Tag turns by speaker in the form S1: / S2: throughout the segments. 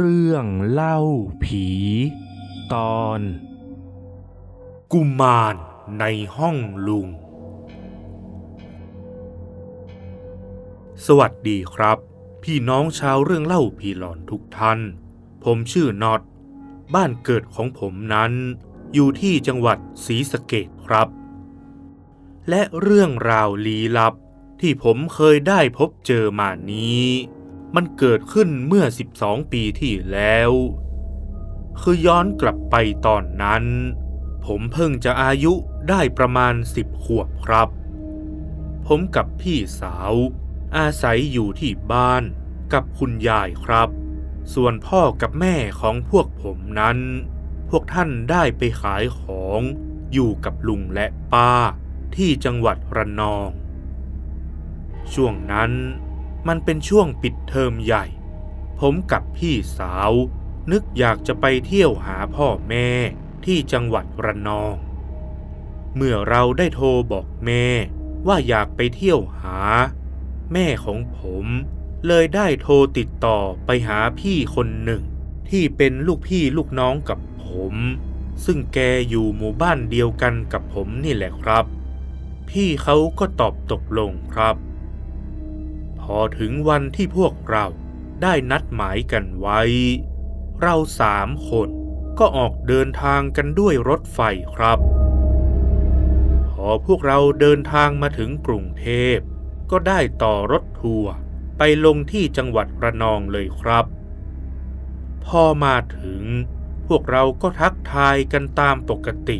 S1: เรื่องเล่าผี ตอน กุมารในห้องลุง สวัสดีครับ พี่น้องชาวเรื่องเล่าผีหลอนทุกท่าน ผมชื่อน็อต บ้านเกิดของผมนั้น อยู่ที่จังหวัดศรีสะเกดครับ และเรื่องราวลี้ลับที่ผมเคยได้พบเจอมานี้ มันเกิดขึ้นเมื่อ 12 ปีที่แล้ว คือย้อนกลับไปตอนนั้น ผมเพิ่งจะอายุได้ประมาณ 10 ขวบครับ ผมกับพี่สาว อาศัยอยู่ที่บ้านกับคุณยายครับ ส่วนพ่อกับแม่ของพวกผมนั้น พวกท่านได้ไปขายของอยู่กับลุงและป้าที่จังหวัดระนอง ช่วงนั้น มันเป็นช่วงปิดเทอมใหญ่ ผมกับพี่สาว นึกอยากจะไปเที่ยวหาพ่อแม่ที่จังหวัดระนอง เมื่อเราได้โทรบอกแม่ว่าอยากไปเที่ยวหา แม่ของผมเลยได้โทรติดต่อไปหาพี่คนหนึ่ง ที่เป็นลูกพี่ลูกน้องกับผม ซึ่งแกอยู่หมู่บ้านเดียวกันกับผมนี่แหละครับ พี่เขาก็ตอบตกลงครับ พอถึงวันที่พวกเราได้นัดหมายกันไว้ เราสามคนก็ออกเดินทางกันด้วยรถไฟครับ พอพวกเราเดินทางมาถึงกรุงเทพ ก็ได้ต่อรถทัวร์ไปลงที่จังหวัดระนองเลยครับ พอมาถึง พวกเราก็ทักทายกันตามปกติ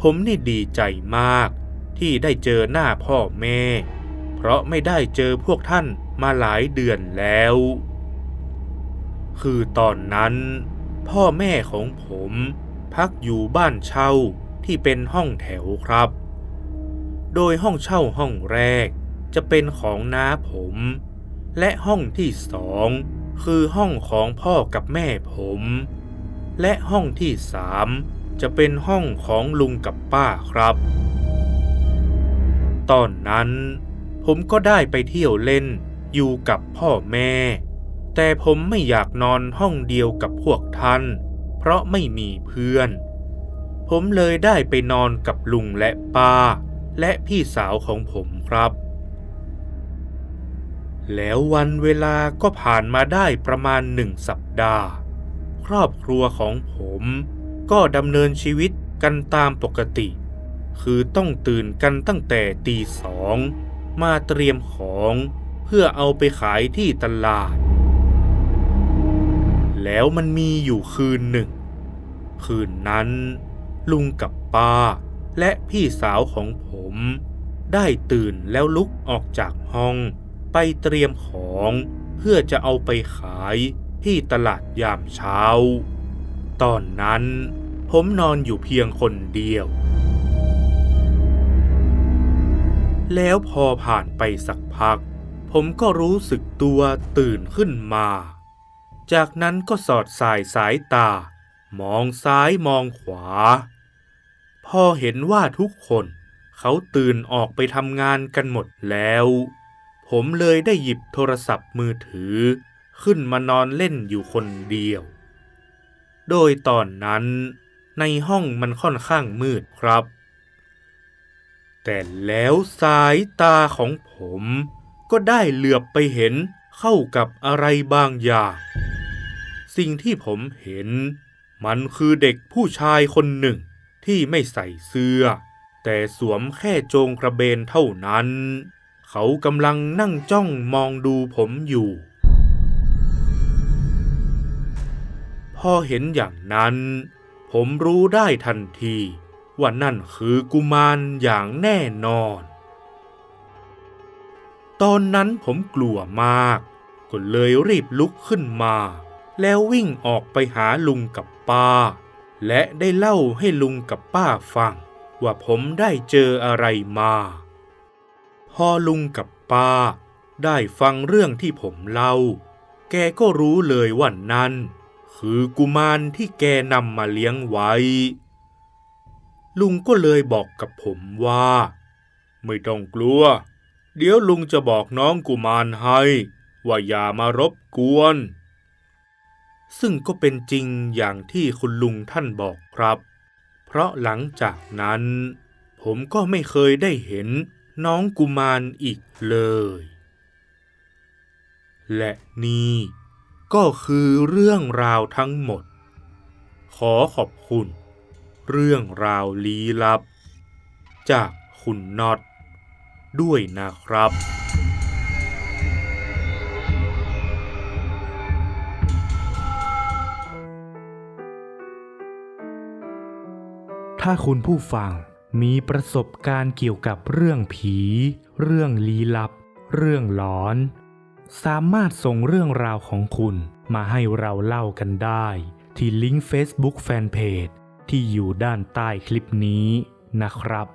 S1: ผมนี่ดีใจมากที่ได้เจอหน้าพ่อแม่ เพราะไม่ได้เจอพวกท่านมาหลายเดือนแล้ว คือตอนนั้น พ่อแม่ของผมพักอยู่บ้านเช่าที่เป็นห้องแถวครับ โดยห้องเช่าห้องแรกจะเป็นของน้าผม และห้องที่สองคือห้องของพ่อกับแม่ผม และห้องที่สามจะเป็นห้องของลุงกับป้าครับ ตอนนั้น ผมก็ได้ไปเที่ยวเล่น อยู่กับพ่อแม่ แต่ผมไม่อยากนอนห้องเดียวกับพวกท่าน เพราะไม่มีเพื่อน ผมเลยได้ไปนอนกับลุงและป้า และพี่สาวของผมครับ แล้ววันเวลาก็ผ่านมาได้ประมาณหนึ่งสัปดาห์ ครอบครัวของผมก็ดำเนินชีวิตกันตามปกติ คือต้องตื่นกันตั้งแต่ตีสอง มาเตรียมของเพื่อเอาไปขายที่ตลาด แล้วมันมีอยู่คืนหนึ่ง คืนนั้น ลุงกับป้าและพี่สาวของผม ได้ตื่นแล้วลุกออกจากห้อง ไปเตรียมของเพื่อจะเอาไปขายที่ตลาดยามเช้า ตอนนั้นผมนอนอยู่เพียงคนเดียว แล้วพอผ่านไปสักพัก ผมก็รู้สึกตัวตื่นขึ้นมา จากนั้นก็สอดสายสายตา มองซ้ายมองขวา พอเห็นว่าทุกคนเขาตื่นออกไปทำงานกันหมดแล้ว ผมเลยได้หยิบโทรศัพท์มือถือ ขึ้นมานอนเล่นอยู่คนเดียว โดยตอนนั้นในห้องมันค่อนข้างมืดครับ แต่แล้วสายตาของผม ก็ได้เหลือบไปเห็นเข้ากับอะไรบางอย่าง สิ่งที่ผมเห็น มันคือเด็กผู้ชายคนหนึ่งที่ไม่ใส่เสื้อ แต่สวมแค่โจงกระเบนเท่านั้น เขากำลังนั่งจ้องมองดูผมอยู่ พอเห็นอย่างนั้น ผมรู้ได้ทันที ว่านั่นคือกุมารอย่างแน่นอน ตอนนั้นผมกลัวมาก ก็เลยรีบลุกขึ้นมา แล้ววิ่งออกไปหาลุงกับป้า และได้เล่าให้ลุงกับป้าฟัง ว่าผมได้เจออะไรมา พอลุงกับป้า ได้ฟังเรื่องที่ผมเล่า แกก็รู้เลยว่านั่น คือกุมารที่แกนำมาเลี้ยงไว้ ลุงก็เลยบอกกับผมว่า ไม่ต้องกลัว เดี๋ยวลุงจะบอกน้องกุมารให้ ว่าอย่ามารบกวน ซึ่งก็เป็นจริงอย่างที่คุณลุงท่านบอกครับ เพราะหลังจากนั้น ผมก็ไม่เคยได้เห็นน้องกุมารอีกเลย และนี่ก็คือเรื่องราวทั้งหมด ขอขอบคุณ เรื่องราวลี้ลับ จากคุณน็อตด้วยนะครับ
S2: ถ้าคุณผู้ฟังมีประสบการณ์เกี่ยวกับเรื่องผี เรื่องลี้ลับ เรื่องหลอน สามารถส่งเรื่องราวของคุณมาให้เราเล่ากันได้ ที่ลิงก์ Facebook Fanpage ที่อยู่ด้านใต้คลิปนี้นะครับ